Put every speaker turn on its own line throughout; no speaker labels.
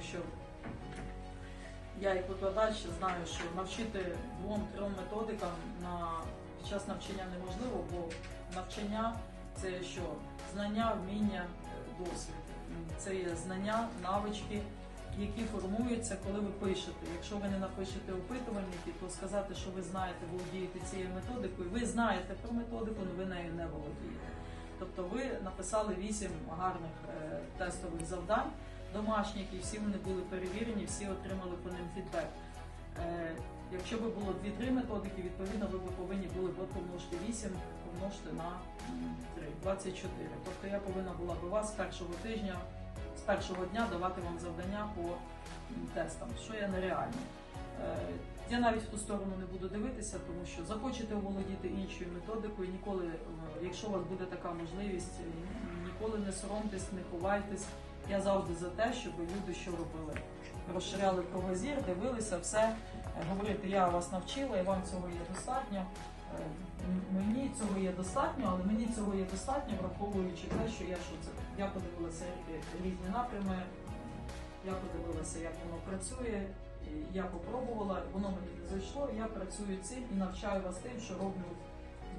раз що я як викладач знаю, що навчити двом-трьом методикам на під час навчання неможливо, бо навчання це що? Знання, вміння, досвід. Це є знання, навички, які формуються, коли ви пишете. Якщо ви не напишете опитувальники, то сказати, що ви знаєте, володієте цією методикою, ви знаєте про методику, але ви нею не володієте. Тобто ви написали вісім гарних е, тестових завдань домашніх, і всі вони були перевірені, всі отримали по ним фідбек. Е, якщо б було 2-3 методики, відповідно ви б повинні були б помножити 8, помножити на 3, 24. Тобто я повинна була б вас з першого тижня, з першого дня давати вам завдання по тестам, що є нереально. Е, Я навіть в ту сторону не буду дивитися, тому що захочете оволодіти іншою методикою, ніколи, е, якщо у вас буде така можливість, ніколи не соромтесь, не ховайтесь. Я завжди за те, щоб люди що робили. Розширяли кругозір, дивилися все, е, говорити, я вас навчила, і вам цього є достатньо. Е, Мені цього є достатньо, але мені цього є достатньо, враховуючи те, що я що це. Я подивилася різні напрями, я подивилася, як воно працює. Я попробувала, воно мені не зайшло. Я працюю цим і навчаю вас тим, що роблю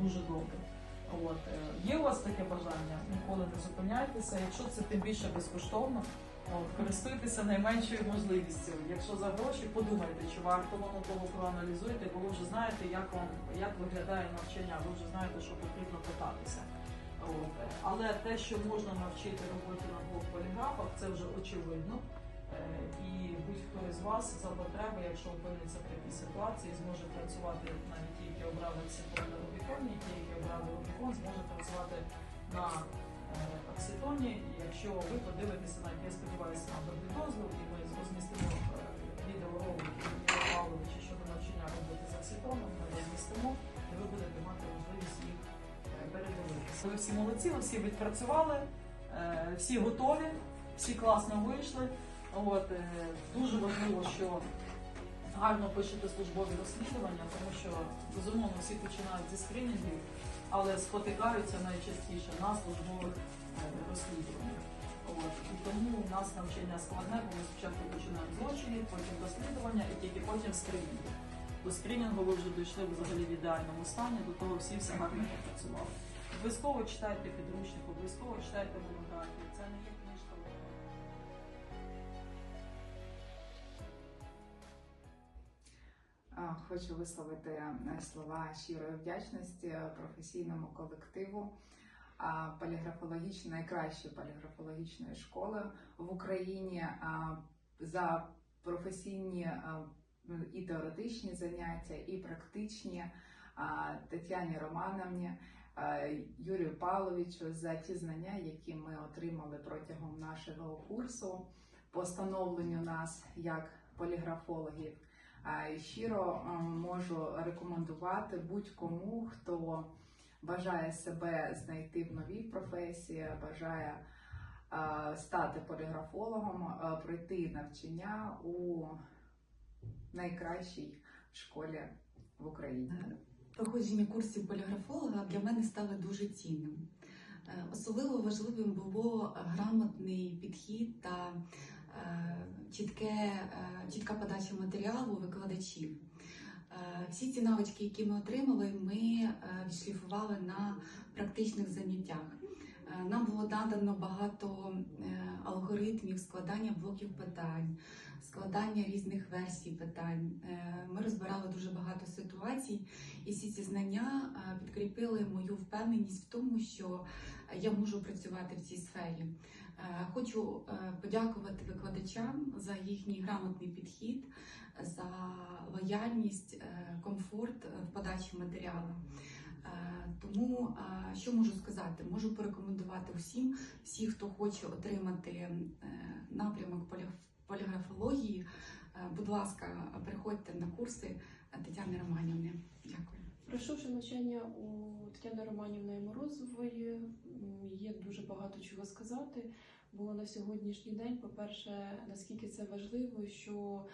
дуже добре. От е, є у вас таке бажання, ніколи не зупиняйтеся. Якщо це тим більше безкоштовно, користуйтеся найменшою можливістю. Якщо за гроші, подумайте, чи варто воно того проаналізуйте, бо ви вже знаєте, як вам як виглядає навчання, ви вже знаєте, що потрібно питатися. От. Але те, що можна навчити роботі на двох поліграфах, це вже очевидно. Е, І будь-хто із вас за потреби, якщо опиниться в такій ситуації, зможе працювати навіть ті, які обрали акситон на Рубіконі, ті, які обрали Рубікон, зможе працювати на е, акситоні. І Якщо ви подивитеся на я сподіваюся на дозвіл, і ми розмістимо е, відеоролики Павловича щодо навчання роботи з акситоном, ми розмістимо, і ви будете мати можливість їх передивитися. Ви всі молодці, ви всі відпрацювали, всі готові, всі класно вийшли. От, е, дуже важливо, що гарно пишете службові розслідування, тому що безумовно всі починають зі скринінгів, але спотикаються найчастіше на службових е, розслідуваннях. І тому у нас навчання складне, бо ми спочатку починаємо злочини, потім розслідування і тільки потім скринінги. До скринінгу ви вже дійшли взагалі в ідеальному стані, до того всі все гарно попрацювали. Обов'язково читайте підручник, обов'язково читайте монографії. Це не є
Хочу висловити е, слова щирої вдячності професійному колективу поліграфологічної, найкращої поліграфологічної школи в Україні за професійні і теоретичні заняття, і практичні Тетяні Романовні, Юрію Павловичу за ті знання, які ми отримали протягом нашого курсу по становленню нас як поліграфологів. Щиро е, можу рекомендувати будь-кому, хто бажає себе знайти в новій професії, бажає е, стати поліграфологом, е, пройти навчання у найкращій школі в Україні.
Проходження курсів поліграфолога для мене стало дуже цінним. Особливо важливим було грамотний підхід та чітке, е, чітка подача матеріалу викладачів. Е, Всі ці навички, які ми отримали, ми е, відшліфували на практичних заняттях. Е, Нам було надано багато е, алгоритмів складання блоків питань, складання різних версій питань. Е, Ми розбирали дуже багато ситуацій, і всі ці знання підкріпили мою впевненість в тому, що я можу працювати в цій сфері. Хочу подякувати викладачам за їхній грамотний підхід, за лояльність, комфорт в подачі матеріалу. Е, Тому е, що можу сказати? Можу порекомендувати всім, всі, хто хоче отримати е, напрямок полі- поліграфології. Будь ласка, приходьте на курси Тетяни Романівни. Дякую.
Пройшовши навчання у Тетяни Романівни Морозової, є дуже багато чого сказати. Бо на сьогоднішній день, по-перше, наскільки це важливо, що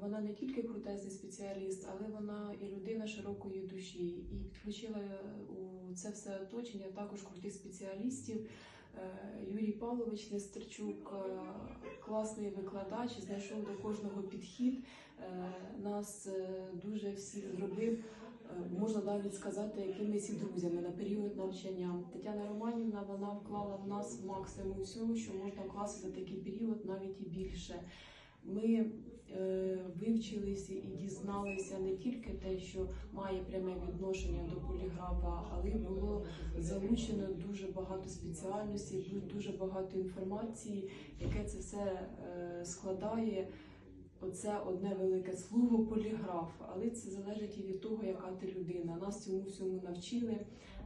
вона не тільки крутезний спеціаліст, але вона і людина широкої душі, і підключила е, у це все оточення також крутих спеціалістів, Юрій Павлович Нестерчук, е, класний викладач, знайшов до кожного підхід. Е, Нас е, дуже всіх зробив, е, можна навіть сказати, якимись і друзями на період навчання. Тетяна Романівна вона вклала в нас максимум всього, що можна вкласти за такий період, навіть і більше. Ми е, вивчилися і дізналися не тільки те, що має пряме відношення до поліграфа, але було залучено дуже багато спеціальностей, ду- дуже багато інформації, яке це все е, складає. Оце одне велике слово поліграф, але це залежить і від того, яка ти людина. Нас цьому всьому навчили.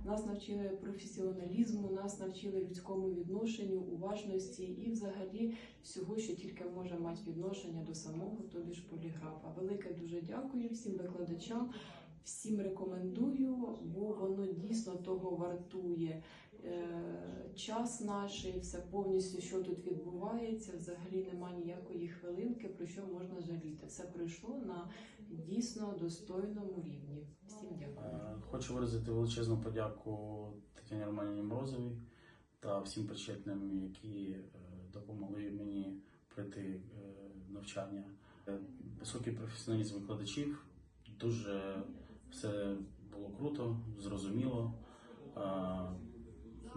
Нас навчили професіоналізму, нас навчили людському відношенню, уважності і взагалі всього, що тільки може мати відношення до самого тобі ж поліграфа. Велике дуже дякую всім викладачам, всім рекомендую, бо воно дійсно того вартує. Е, Час наш, і все повністю, що тут відбувається, взагалі нема ніякої хвилинки, про що можна жаліти. Все пройшло на дійсно достойному рівні. Всім дякую.
Е, Хочу виразити величезну подяку Тетяні Романівні Морозовій та всім причетним, які е, допомогли мені пройти навчання. Високий професіоналізм викладачів, дуже все було круто, зрозуміло. Е,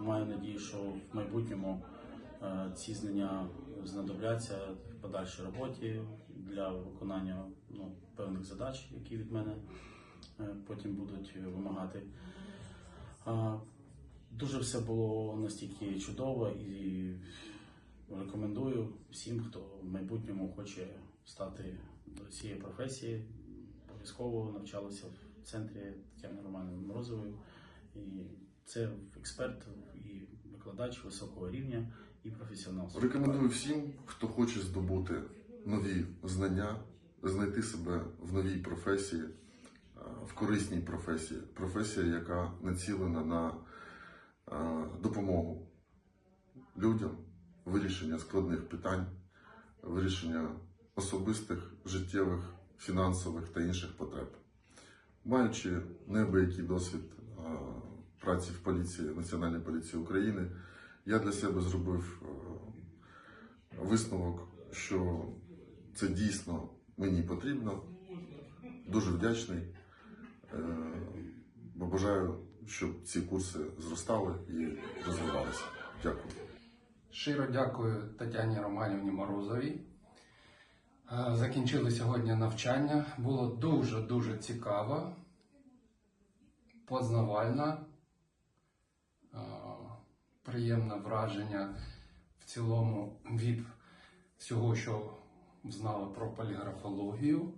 Маю надію, що в майбутньому е, ці знання знадобляться в подальшій роботі для виконання ну, певних задач, які від мене е, потім будуть вимагати. Дуже все було настільки чудово і рекомендую всім, хто в майбутньому хоче стати до цієї професії. Обов'язково навчалися в центрі Тетяни Романівни Морозової. І це експерт і викладач високого рівня і професіонал.
Рекомендую всім, хто хоче здобути нові знання, знайти себе в новій професії, е, в корисній професії. Професія, яка націлена на е, допомогу людям, вирішення складних питань, вирішення особистих, життєвих, фінансових та інших потреб. Маючи неабиякий досвід е, праці в поліції Національної поліції України, я для себе зробив е, висновок, що це дійсно мені потрібно. Дуже вдячний. Е, бо Бажаю, щоб ці курси зростали і розвивалися. Дякую.
Щиро дякую Тетяні Романівні Морозовій. Закінчили сьогодні навчання. Було дуже-дуже цікаво, познавально, приємне враження в цілому від всього, що знали про поліграфологію.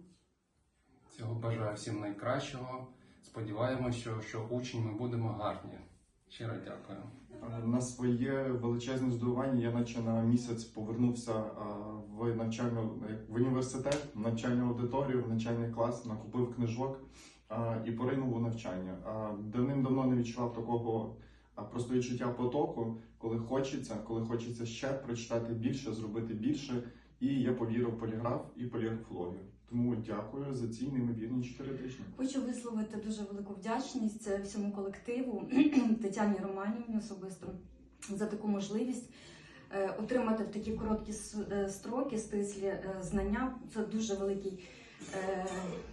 Цього бажаю всім найкращого. Сподіваємося, що, що учні ми будемо гарні. Щиро дякую.
На своє величезне здивування я наче на місяць повернувся в навчальну в університет, в навчальну аудиторію, в навчальний клас, накупив книжок і поринув у навчання. Давним-давно не відчував такого просто відчуття потоку, коли хочеться, коли хочеться ще прочитати більше, зробити більше. І я повірив в поліграф і поліграфологію. Тому дякую за ці неймовірні чотири тижні.
Хочу висловити дуже велику вдячність е, всьому колективу Тетяні Романівні особисто за таку можливість е, отримати в такі короткі е, строки стислі знання. Це дуже великий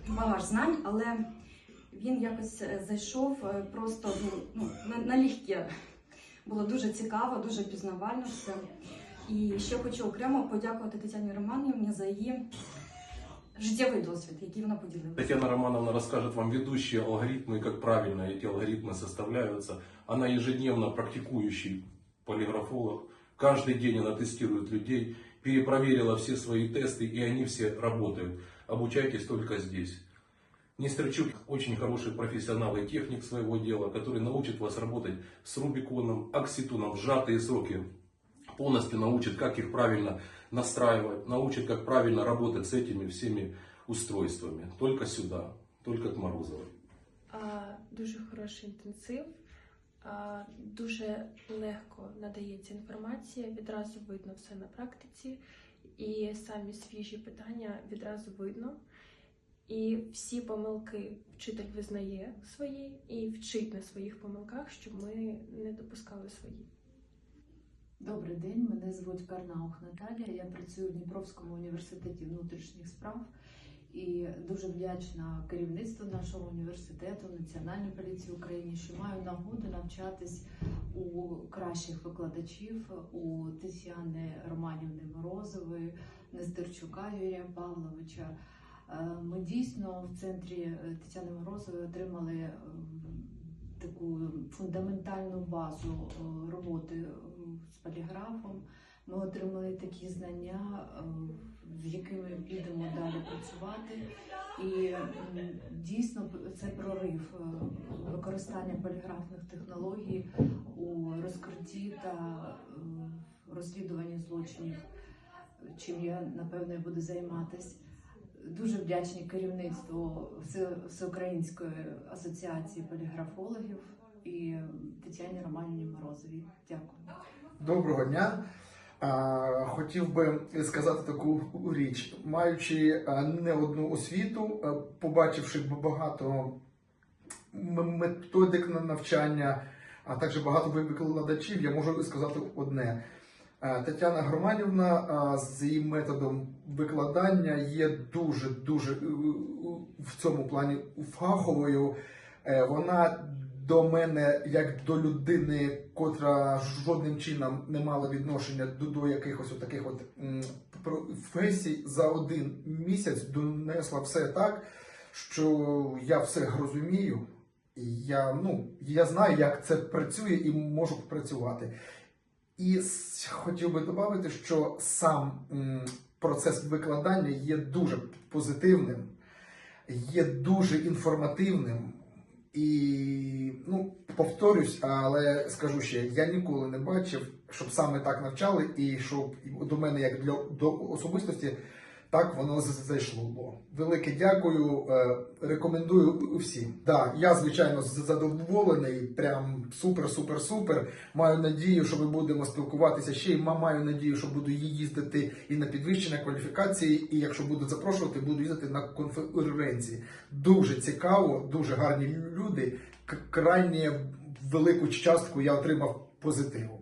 багаж знань, але він якось зайшов просто ну, ну, на- налегке. Було дуже цікаво, дуже пізнавально все. І ще хочу окремо подякувати Тетяні Романівні за її життєвий досвід, який вона поділилася.
Татьяна Романовна расскажет вам ведущие алгоритмы, как правильно эти алгоритмы составляются. Она ежедневно практикующий полиграфолог. Каждый день она тестирует людей, перепроверила все свои тесты, и они все работают. Обучайтесь только здесь. Нестерчук очень хороший профессионал и техник своего дела, который научит вас работать с Рубиконом, Окситоном в сжатые сроки. Полностью научит, как их правильно настраивать, научит, как правильно работать с этими всеми устройствами. Только сюда, только к Морозовой.
А, Дуже хороший інтенсив, а, дуже легко надається інформація, відразу видно все на практиці, і самі свіжі питання відразу видно. І всі помилки вчитель визнає свої і вчить на своїх помилках, щоб ми не допускали свої.
Добрий день, мене звуть Карнаух Наталія. Я працюю в Дніпровському університеті внутрішніх справ і дуже вдячна керівництву нашого університету, Національній поліції України, що маю нагоду навчатись у кращих викладачів у Тетяни Романівни Морозової, Нестерчука Юрія Павловича. Е, Ми дійсно в центрі е, Тетяни Морозової отримали таку фундаментальну базу е, роботи з поліграфом. Ми отримали такі знання, е, з якими підемо далі працювати. І дійсно це прорив е, використання поліграфних технологій у розкритті та е, розслідуванні злочинів, чим я напевно буду займатися. Дуже вдячні керівництву Всеукраїнської асоціації поліграфологів і Тетяні Романівні Морозовій. Дякую.
Доброго дня. Хотів би сказати таку річ, маючи не одну освіту, побачивши багато методик на навчання, а також багато викладачів, я можу сказати одне. Тетяна Громанівна з її методом викладання є дуже дуже в цьому плані фаховою. Е, Вона до мене як до людини, котра жодним чином не мала відношення до, до якихось таких от професій, за один місяць донесла все так, що я все розумію. І я, ну, я знаю, як це працює і можу працювати. І хотів би додати, що сам процес викладання є дуже позитивним, є дуже інформативним. І ну, повторюсь, але скажу ще, я ніколи не бачив, щоб саме так навчали, і щоб до мене, як для до особистості, так воно зайшло. Велике дякую, е, рекомендую всім. Да, я звичайно задоволений, прям супер, супер, супер. Маю надію, що ми будемо спілкуватися ще й ма- маю надію, що буду їздити і на підвищення кваліфікації. І якщо будуть запрошувати, буду їздити на конференції. Дуже цікаво, дуже гарні люди. К- Крайне велику частку я отримав позитиву.